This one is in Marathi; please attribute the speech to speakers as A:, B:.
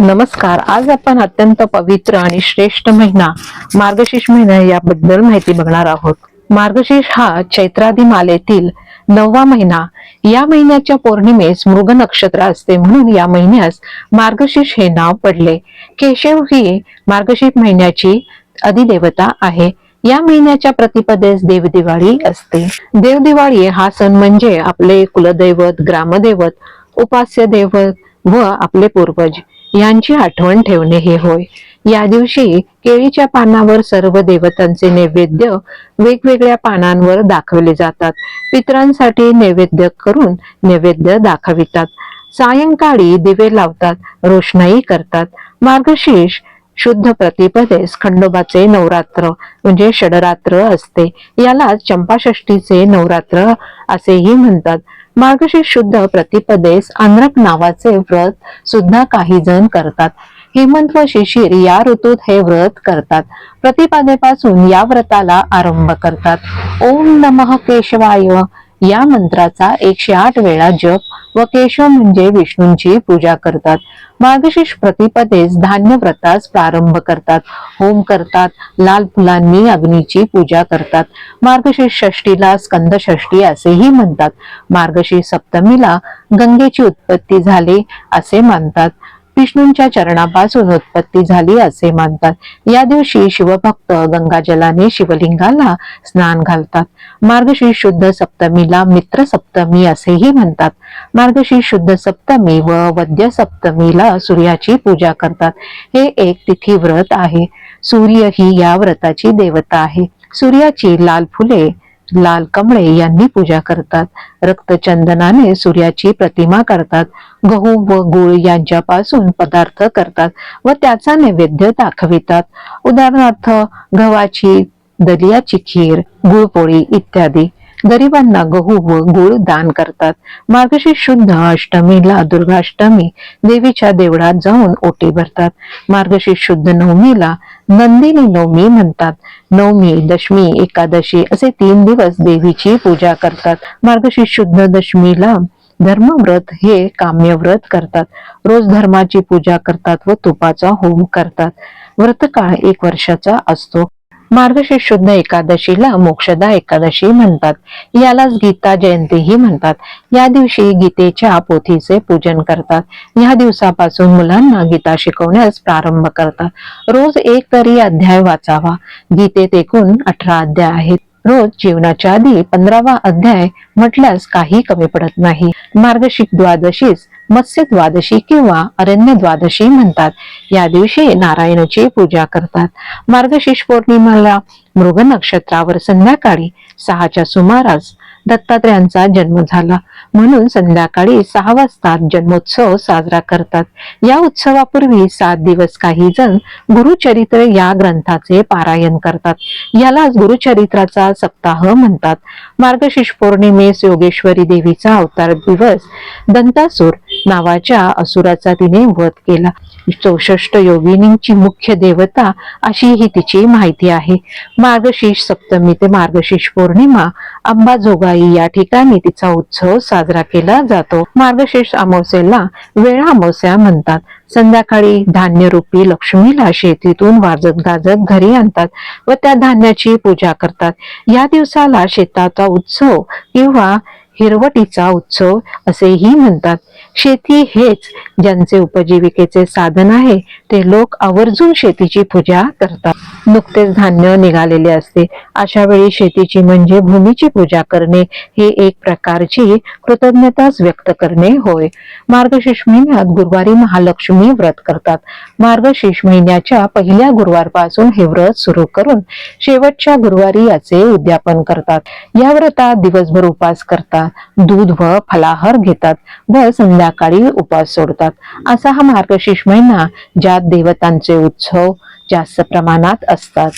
A: नमस्कार आज आपण अत्यंत पवित्र आणि श्रेष्ठ महिना मार्गशीर्ष महिना याबद्दल माहिती बघणार आहोत. मार्गशीर्ष हा चैत्रादी मालेतील नववा महिना. या महिन्याच्या पौर्णिमेस मृग नक्षत्र असते म्हणून या महिन्यास मार्गशीर्ष हे नाव पडले. केशव ही मार्गशीर्ष महिन्याची अधिदेवता आहे. या महिन्याच्या प्रतिपदेस देवदिवाळी असते. देवदिवाळी हा सण म्हणजे आपले कुलदैवत ग्रामदैवत उपास्य दैवत व आपले पूर्वज. यांची आठवण ठेवणे हे होय. या दिवशी केळीच्या पानावर सर्व देवतांचे नैवेद्य वेगवेगळ्या पानांवर दाखवले जातात. पितरांसाठी नैवेद्य करून नैवेद्य दाखवितात. सायंकाळी दिवे लावतात रोषणाई करतात. मार्गशीर्ष शुद्ध प्रतिपदेस खंडोबाचे नवरात्र म्हणजे षडरात्र असते. याला चंपाषष्टीचे नवरात्र असेही म्हणतात. मार्गशीर्ष शुद्ध प्रतिपदेस आंध्रक नावाचे व्रत सुद्धा काही जण करतात. हेमंत व शिशिर या ऋतूत हे व्रत करतात. प्रतिपदेपासून या व्रताला आरंभ करतात. ओम नमः केशवाय या मंत्राचा एकशे आठ वेळा जप व केशव म्हणजे विष्णूंची पूजा करतात. मार्गशीर्ष प्रतिपदेस धान्य व्रतास प्रारंभ करतात. होम करतात. लाल फुलांनी अग्नीची पूजा करतात. मार्गशीर्ष षष्टीला स्कंद षष्टी असेही म्हणतात. मार्गशीर्ष सप्तमीला गंगेची उत्पत्ती झाली असे मानतात. विष्णूंच्या चरणापासून उत्पत्ती झाली असे मानतात. या दिवशी शिवभक्त गंगाजलाने शिवलिंगाला स्नान घालतात. मार्गशीर्ष शुद्ध सप्तमीला मित्र सप्तमी असेही म्हणतात. मार्गशीर्ष शुद्ध सप्तमी व वद्य सप्तमीला सूर्याची पूजा करतात. हे एक तिथी व्रत आहे. सूर्य ही या व्रताची देवता आहे. सूर्याची लाल फुले लाल कमळे यांनी पूजा करतात. रक्तचंदनाने सूर्याची प्रतिमा करतात. गहू व गुळ यांच्यापासून पदार्थ करतात व त्याचा नैवेद्य दाखवितात. उदाहरणार्थ गव्हाची दलियाची खीर गुळपोळी इत्यादी. गरिबांना गहू व गुळ दान करतात. मार्गशीर्ष शुद्ध अष्टमीला दुर्गाष्टमी देवीच्या देवळात जाऊन ओटी भरतात. मार्गशीर्ष शुद्ध नवमीला नंदिनी नवमी म्हणतात. नवमी दशमी एकादशी असे तीन दिवस देवीची पूजा करतात. मार्गशीर्ष शुद्ध दशमीला धर्मव्रत हे काम्य व्रत करतात. रोज धर्माची पूजा करतात व तुपाचा होम करतात. व्रतकाळ एक वर्षाचा असतो. मार्गशीर्ष शुद्ध एकादशीला मोक्षदा एकादशी म्हणतात. यालाच गीता जयंतीही म्हणतात. या दिवशी गीतेच्या पोथीचे पूजन करतात. या दिवसापासून मुलांना गीता शिकवण्यास प्रारंभ करतात. रोज एक तरी अध्याय वाचावा. गीतेत एकूण अठरा अध्याय आहेत. रोज जीवनाच्या आधी पंधरावा अध्याय म्हटल्यास काही कमी पडत नाही. मार्गशीर्ष द्वादशीस मत्स्य द्वादशी किंवा अरण्य द्वादशी म्हणतात. या दिवशी नारायणाची पूजा करतात. मार्गशीर्ष पौर्णिमेला मृग नक्षत्रावर संध्याकाळी सहाच्या सुमारास दत्तात्रयांचा जन्म झाला. म्हणून संध्याकाळी सहा वाजता जन्मोत्सव साजरा करतात. या उत्सवापूर्वी सात दिवस काही जण गुरुचरित्र या ग्रंथाचे पारायण करतात. यालाच गुरुचरित्राचा सप्ताह म्हणतात. मार्गशीर्ष पौर्णिमेस योगेश्वरी देवीचा अवतार दिवस दंतासूर नावाच्या असुराचा तिने वध केला. चौसष्ट योगिनींची मुख्य देवता अशी ही तिची माहिती आहे. मार्गशीर्ष सप्तमी ते मार्गशीर्ष पौर्णिमा अंबाजोगाई या ठिकाणी तिचा उत्सव साजरा केला जातो. मार्गशीर्ष अमावस्येला वेळा अमावस्या म्हणतात. संध्याकाळी धान्यरूपी लक्ष्मीला शेतीतून वाजत गाजत घरी आणतात व त्या धान्याची पूजा करतात. या दिवसाला शेताचा उत्सव किंवा हिरवटीचा उत्सव असेही म्हणतात. शेती हेच ज्यांचे उपजीविकेचे साधन आहे ते लोक आवर्जून शेतीची पूजा करतात. नुकतेच धान्य निघालेले असते. अशा वेळी शेतीची म्हणजे भूमीची पूजा करणे ही एक प्रकारची कृतज्ञताच व्यक्त करणे होय. मार्गशीर्ष महिन्यात गुरुवारी महालक्ष्मी व्रत करतात. मार्गशीर्ष महिन्याच्या पहिल्या गुरुवारपासून हे व्रत सुरू करून शेवटच्या गुरुवारी याचे उद्यापन करतात. या व्रतात दिवसभर उपास करतात दूध व फलाहार घेतात. व काळी उपास सोडतात. असा हा मार्गशीर्ष महिना ज्यात देवतांचे उत्सव जास्त प्रमाणात असतात.